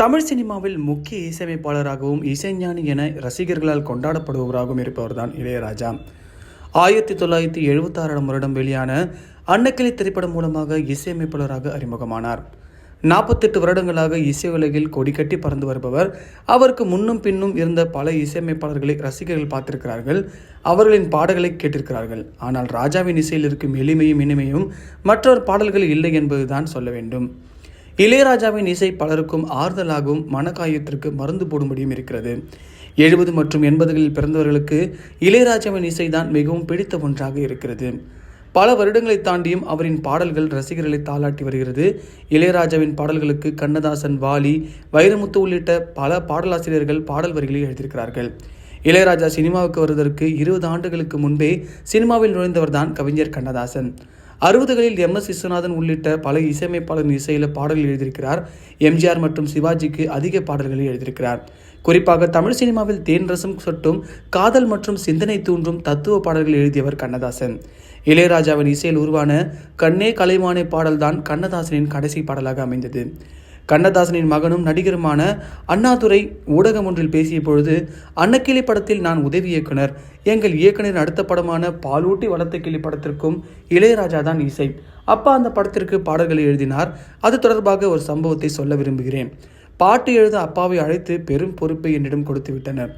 தமிழ் சினிமாவில் முக்கிய இசையமைப்பாளராகவும் இசைஞானி என ரசிகர்களால் கொண்டாடப்படுபவராகவும் இருப்பவர் தான் இளையராஜா. ஆயிரத்தி தொள்ளாயிரத்தி எழுபத்தாறாம் வருடம் வெளியான அன்னக்கிளி திரைப்படம் மூலமாக இசையமைப்பாளராக அறிமுகமானார். நாற்பத்தெட்டு வருடங்களாக இசை உலகில் கொடிக்கட்டி பறந்து வருபவர். அவருக்கு முன்னும் பின்னும் இருந்த பல இசையமைப்பாளர்களை ரசிகர்கள் பார்த்திருக்கிறார்கள். அவர்களின் பாடல்களை கேட்டிருக்கிறார்கள். ஆனால் ராஜாவின் இசையில் இருக்கும் எளிமையும் இனிமையும் மற்றொரு பாடல்கள் இல்லை என்பதுதான் சொல்ல வேண்டும். இளையராஜாவின் இசை பலருக்கும் ஆறுதலாகவும் மனக்காயத்திற்கு மருந்து போடும்படியும் இருக்கிறது. எழுபது மற்றும் எண்பதுகளில் பிறந்தவர்களுக்கு இளையராஜாவின் இசைதான் மிகவும் பிடித்த ஒன்றாக இருக்கிறது. பல வருடங்களை தாண்டியும் அவரின் பாடல்கள் ரசிகர்களை தாளாட்டி வருகிறது. இளையராஜாவின் பாடல்களுக்கு கண்ணதாசன் வாலி வைரமுத்து உள்ளிட்ட பல பாடலாசிரியர்கள் பாடல் வரிகளை எழுதியிருக்கிறார்கள். இளையராஜா சினிமாவுக்கு வருவதற்கு இருபது ஆண்டுகளுக்கு முன்பே சினிமாவில் நுழைந்தவர்தான் கவிஞர் கண்ணதாசன். அறுபதுகளில் எம் எஸ் விஸ்வநாதன் உள்ளிட்ட பல இசையமைப்பாளர் இசையில் பாடல்கள் எழுதியிருக்கிறார். எம்ஜிஆர் மற்றும் சிவாஜிக்கு அதிக பாடல்களை எழுதியிருக்கிறார். குறிப்பாக தமிழ் சினிமாவில் தேன் ரசம் சொட்டும் காதல் மற்றும் சிந்தனை தூண்டும் தத்துவ பாடல்கள் எழுதியவர் கண்ணதாசன். இளையராஜாவின் இசையில் உருவான கண்ணே கலைமானே பாடல்தான் கண்ணதாசனின் கடைசி பாடலாக அமைந்தது. கண்ணதாசனின் மகனும் நடிகருமான அண்ணாதுரை ஊடகம் ஒன்றில் பேசிய பொழுது அன்னக்கிளி படத்தில் நான் உதவி இயக்குனர். எங்கள் இயக்குனரின் அடுத்த படமான பாலூட்டி வளர்த்த கிளி படத்திற்கும் இளையராஜா தான் இசை அப்பா அந்த படத்திற்கு பாடல்களை எழுதினார். அது தொடர்பாக ஒரு சம்பவத்தை சொல்ல விரும்புகிறேன். பாட்டு எழுத அப்பாவை அழைத்து பெரும் பொறுப்பை என்னிடம் கொடுத்து விட்டனர்.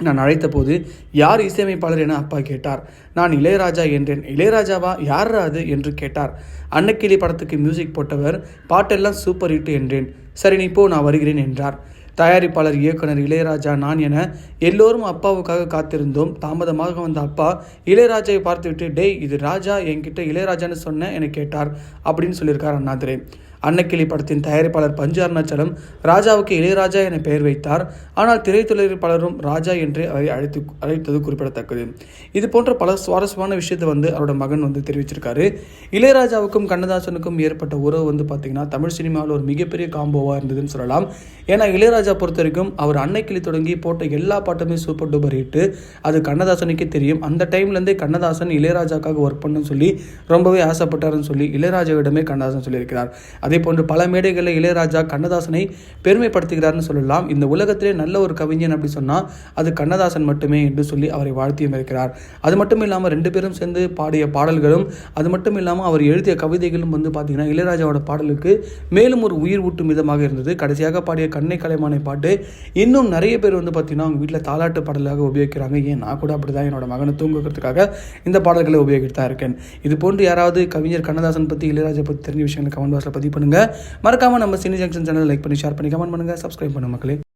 நான் அழைத்தபோது யார் இசையமைப்பாளர் என அப்பா கேட்டார். நான் இளையராஜா என்றேன். இளையராஜாவா? யார் அது? என்று கேட்டார். அன்னக்கிளி படத்துக்கு மியூசிக் போட்டவர் பாட்டெல்லாம் சூப்பர் ஹிட் என்றேன். சரி நீ போ நான் வருகிறேன் என்றார். தயாரிப்பாளர் இயக்குனர் இளையராஜா நான் என எல்லோரும் அப்பாவுக்காக காத்திருந்தோம். தாமதமாக வந்த அப்பா இளையராஜாவை பார்த்துவிட்டு டேய் இது ராஜா என்கிட்ட இளையராஜான்னு சொன்ன என கேட்டார். அப்படின்னு சொல்லியிருக்கார் அண்ணாதுரை. அன்னக்கிளி படத்தின் தயாரிப்பாளர் பஞ்சு அருணாச்சலம் ராஜாவுக்கு இளையராஜா என பெயர் வைத்தார். ஆனால் திரைத்துறையில் பலரும் ராஜா என்றே அவரை அழைத்து அழைத்தது குறிப்பிடத்தக்கது. இது போன்ற பல சுவாரஸ்யமான விஷயத்தை வந்து அவரோட மகன் வந்து தெரிவிச்சிருக்காரு. இளையராஜாவுக்கும் கண்ணதாசனுக்கும் ஏற்பட்ட உறவு வந்து பார்த்தீங்கன்னா தமிழ் சினிமாவில் ஒரு மிகப்பெரிய காம்போவாக இருந்ததுன்னு சொல்லலாம். ஏன்னா இளையராஜா பொறுத்த வரைக்கும் அவர் அன்னைக்கிளி தொடங்கி போட்ட எல்லா பாட்டுமே சூப்பர் டூப்பர் ஹிட்டு அது கண்ணதாசனுக்கே தெரியும். அந்த டைம்லேருந்தே கண்ணதாசன் இளையராஜாக்காக ஒர்க் பண்ணுன்னு சொல்லி ரொம்பவே ஆசைப்பட்டாருன்னு சொல்லி இளையராஜாவிடமே கண்ணதாசன் சொல்லியிருக்கிறார். அதே போன்று பல மேடைகளில் இளையராஜா கண்ணதாசனை பெருமைப்படுத்துகிறார்னு சொல்லலாம். இந்த உலகத்திலே நல்ல ஒரு கவிஞன் அப்படி சொன்னால் அது கண்ணதாசன் மட்டுமே என்று சொல்லி அவரை வாழ்த்தியும் இருக்கிறார் அது மட்டும் இல்லாமல் ரெண்டு பேரும் சேர்ந்து பாடிய பாடல்களும் அது மட்டும் இல்லாமல் அவர் எழுதிய கவிதைகளும் வந்து பார்த்தீங்கன்னா இளையராஜாவோட பாடலுக்கு மேலும் ஒரு உயிர் ஊட்டும் விதமாக இருந்தது. கடைசியாக பாடிய கண்ணை கலைமானை பாட்டு இன்னும் நிறைய பேர் வந்து பார்த்தீங்கன்னா அவங்க வீட்டில் தாலாட்டு பாடலாக உபயோகிக்கிறாங்க. ஏன் நான் கூட அப்படி தான் என்னோட மகனை தூங்குறதுக்காக இந்த பாடல்களை உபயோகித்து தான் இருக்கேன். இது போன்று யாராவது கவிஞர் கண்ணதாசன் பற்றி இளையராஜா பற்றி தெரிஞ்ச விஷயங்களை கமெண்ட் பாக்ஸில் பதிவு பண்ணுங்கள் மறக்காமல் நம்ம சினி ஜங்ஷன் சேனல் லைக் பண்ணி ஷேர் பண்ணி கமெண்ட் பண்ணுங்கள் சப்ஸ்கிரைப் பண்ணுங்க மக்களே.